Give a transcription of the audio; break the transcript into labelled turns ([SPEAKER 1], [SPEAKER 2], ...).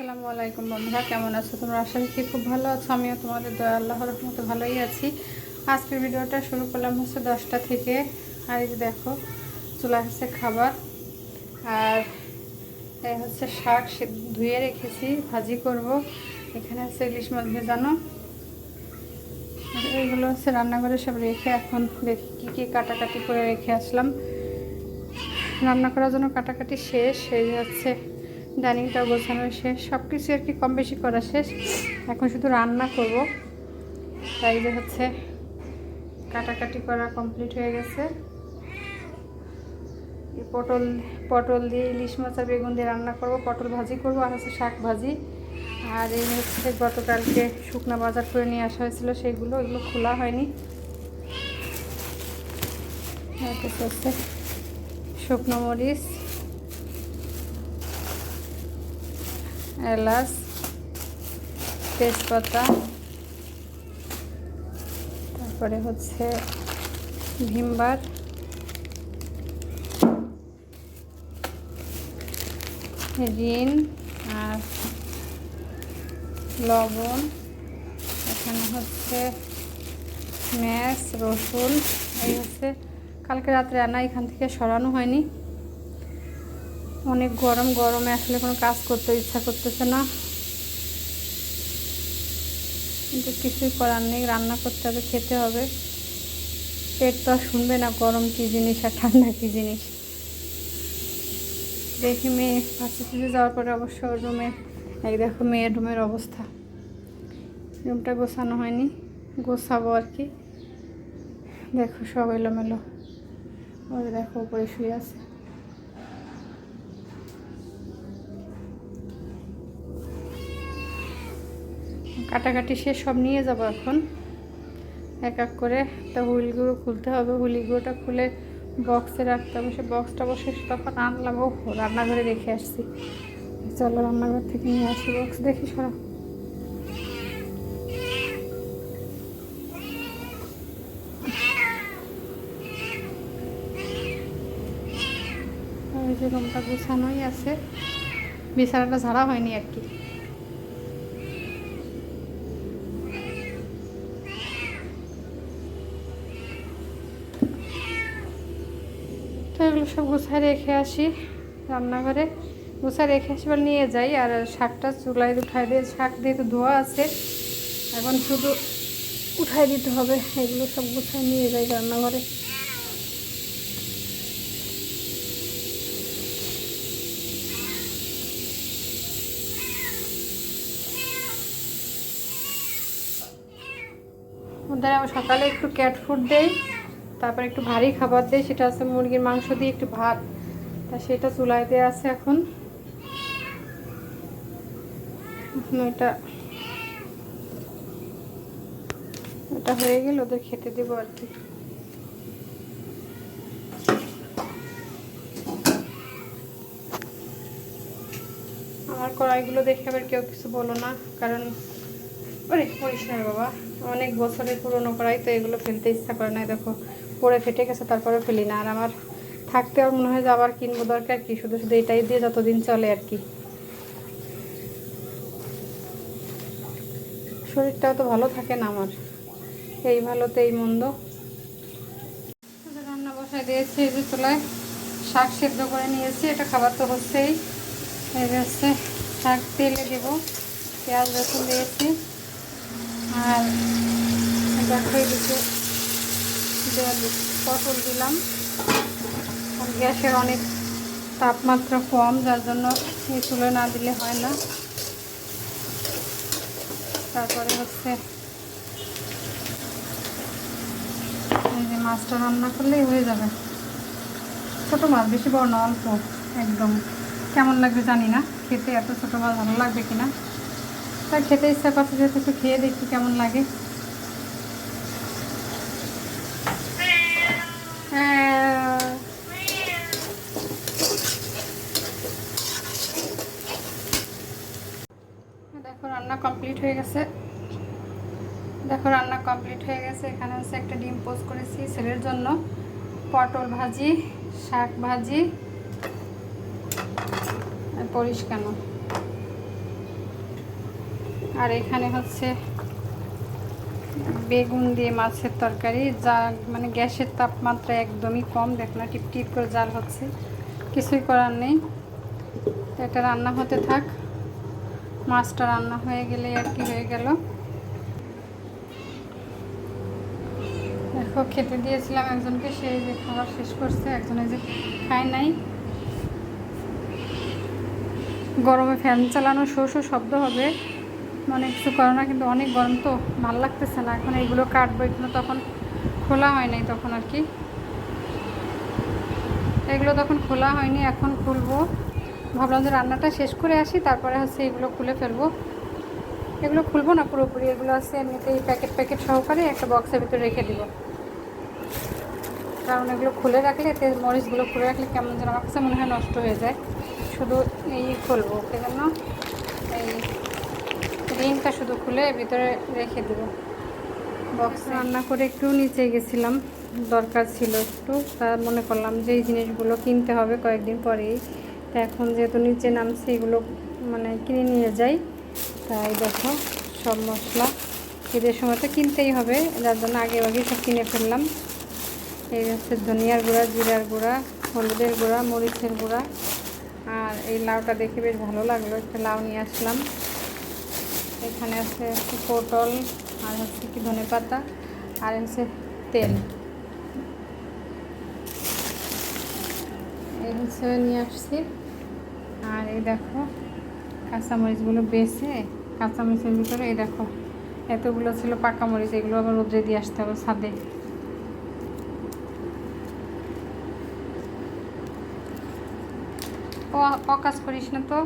[SPEAKER 1] আসসালামু আলাইকুম বন্ধুরা, কেমন আছো তোমরা? আশা করি খুব ভালো আছো। আমিও তোমাদের দয়া, আল্লাহর রহমতে ভালোই আছি। আজকের ভিডিওটা শুরু করলাম হচ্ছে দশটা থেকে। আর এই যে দেখো, চলে আসছে খাবার। আর এই হচ্ছে শাক ধুয়ে রেখেছি, ভাজি করব। এখানে আছে ইলিশ মাছ ভেজানো। এইগুলো হচ্ছে রান্নাঘরে সব রেখে এখন দেখি, কী কী কাটাকাটি করে রেখে আসলাম। রান্না করার জন্য কাটাকাটি শেষ। এই হচ্ছে ডাইনিংটা গোছানো শেষ সব কিছু আর কি কম বেশি করা শেষ। এখন শুধু রান্না করব। তাই যে হচ্ছে কাটাকাটি করা কমপ্লিট হয়ে গেছে। পটল পটল দিয়ে ইলিশ মাছ আর বেগুন দিয়ে রান্না করব। পটল ভাজি করব, আর হচ্ছে শাক ভাজি। আর এই হচ্ছে গতকালকে শুকনো বাজার করে নিয়ে আসা হয়েছিল সেগুলো এগুলো খোলা হয়নি। হচ্ছে শুকনো মরিচ এলাচ, তেজপাতা, তারপরে হচ্ছে ভিমবার ঋণ আর লবণ, এখানে হচ্ছে ম্যাশ, রসুন, এই হচ্ছে কালকে রাত্রে রান্না এখান থেকে সরানো হয়নি। অনেক গরম, গরমে আসলে কোনো কাজ করতে ইচ্ছা করতেছে না। কিন্তু কিছুই করার নেই, রান্না করতে হবে, খেতে হবে। পেট তো আর শুনবে না গরম কী জিনিস আর ঠান্ডা কী জিনিস। দেখি মেয়ে ভার্সিটিতে যাওয়ার পরে অবশ্য রুমে, এই দেখো মেয়ের রুমের অবস্থা। রুমটা গোছানো হয়নি, গোছাবো আর কি। দেখো সব এলোমেলো। ওই দেখো উপরে শুয়ে আছে। কাটাকাটি শেষ, সব নিয়ে যাব এখন। এক এক করে তা হুইলগুলো খুলতে হবে। হুইলগুলোটা খুলে বক্সে রাখতে হবে। সে বক্সটা বসে তখন আনলাম। ও রান্নাঘরে রেখে আসছি। চলো রান্নাঘর থেকে নিয়ে আসি বক্স। দেখি সরা। ওই যে রুমটা আছে। বিছানাটা ঝাড়া হয়নি আর কি। তো এগুলো সব গুছায় রেখে আসি রান্নাঘরে। গুছায় রেখে আসি নিয়ে যাই আর শাকটা চুলায় উঠাই দিয়ে শাক দিয়ে তো ধোয়া আছে, এখন শুধু উঠাই দিতে হবে। এগুলো সব গুছায় নিয়ে যাই রান্নাঘরে। ওদের আমি সকালে একটু ক্যাট ফুড দেই। তারপর একটু ভারী খাবার দেই সেটা আছে মুরগির মাংস দিয়ে একটু ভাত, তা সেটা চুলায় দেওয়া আছে এখন। ওইটা ওটা হয়ে গেলে, ওদের খেতে দেবো আর কি। আমার কড়াইগুলো দেখে আবার কেউ কিছু বলো না, কারণ ওরে, পরিষ্কার বাবা, অনেক বছরের পুরনো কড়াই, তো এগুলো ফেলতে ইচ্ছা করে না দেখো। পরে ফেটে গেছে, তারপরে ফেলি না। আর আমার থাকতে আর মনে হয় যে আবার কিনবো দরকার কি? শুধু শুধু এটাই দিয়ে যতদিন চলে আর কি। শরীরটাও তো ভালো থাকে না আমার। এই ভালো তো এই মন্দ। রান্না বসায় দিয়েছি এই যে চুলায়। শাক সেদ্ধ করে নিয়েছি, এটা খাবার তো হচ্ছেই। এই হচ্ছে শাক তেলে দেবো, পেঁয়াজ রসুন দিয়েছি। আর দেখো এদিকে পটল দিলাম। গ্যাসের অনেক তাপমাত্রা কম, যার জন্য চুলো না দিলে হয় না। তারপরে হচ্ছে এই যে মাছটা রান্না করলেই হয়ে যাবে। ছোটো মাছ, বেশি বড় না, অল্প, একদম। কেমন লাগবে জানি না, খেতে এত ছোটো মাছ ভালো লাগবে কিনা। তাই খেতে ইচ্ছা করছে, যেহেতু একটু খেয়ে দেখি কেমন লাগে হ্যাঁ। দেখো রান্না কমপ্লিট হয়ে গেছে। দেখো, রান্না কমপ্লিট হয়ে গেছে। এখানে হচ্ছে একটা ডিম পোস্ট করেছি ছেলের জন্য। পটল ভাজি, শাক ভাজি, আর পরিষ্কার আর এখানে হচ্ছে বেগুন দিয়ে মাছের তরকারি। যা মানে গ্যাসের তাপমাত্রা একদমই কম। দেখো না টিপ টিপ করে জাল হচ্ছে। কিছুই করার নেই। তো এটা রান্না হতে থাক। মাছটা রান্না হয়ে গেলে আর কি হয়ে গেল। দেখো, খেতে দিয়েছিলাম একজনকে, সে যে খাবার শেষ করছে, একজনে যে খায় নাই। গরমে ফ্যান চালানো শো শো শব্দ হবে মানে কিছু করে না, কিন্তু অনেক গরম তো, ভালো লাগতেছে না। এখন এইগুলো কাটবো, এগুলো তখন খোলা হয় নাই তখন আর কি। এগুলো তখন খোলা হয়নি, এখন খুলবো। ভাবলাম যে রান্নাটা শেষ করে আসি, তারপরে হচ্ছে এগুলো খুলে ফেলব। এগুলো খুলবো না পুরোপুরি, এগুলো আছে এমনিতেই প্যাকেট প্যাকেট সহকারে একটা বক্সের ভিতরে রেখে দিব। কারণ এগুলো খুলে রাখলে, এতে মরিচগুলো খুলে রাখলে কেমন যেন আমার কাছে মনে হয় নষ্ট হয়ে যায়। শুধু এই খুলবো ওকে জন্য এই রিংটা শুধু খুলে ভিতরে রেখে দেবো। বক্স রান্না করে একটু নিচে গেছিলাম, দরকার ছিল একটু। তা মনে করলাম যে এই জিনিসগুলো কিনতে হবে কয়েকদিন পরেই। তা এখন যেহেতু নিচে নামছে, এগুলো মানে কিনে নিয়ে যাই। তাই দেখো, সব মশলা ঈদের সময় তো কিনতেই হবে, যার জন্য আগে আগে সব কিনে ফেললাম। এই হচ্ছে ধনিয়ার গুঁড়া, জিরার গুঁড়া, হলুদের গুঁড়া, মরিচের গুঁড়া। আর এই লাউটা দেখে বেশ ভালো লাগল, একটা লাউ নিয়ে আসলাম। এখানে আছে একটু পটল, আর হচ্ছে কি ধনে পাতা আর হচ্ছে তেল। হচ্ছে নিয়ে আসছি। আর এই দেখো, কাঁচামরিচগুলো বেছে, কাঁচামরিচের ভিতরে এই দেখো, এতগুলো ছিল পাকা মরিচ, এগুলো আবার রোদ্রে দিয়ে আসতে হবে ছাদে। অকাজ করিস না তো?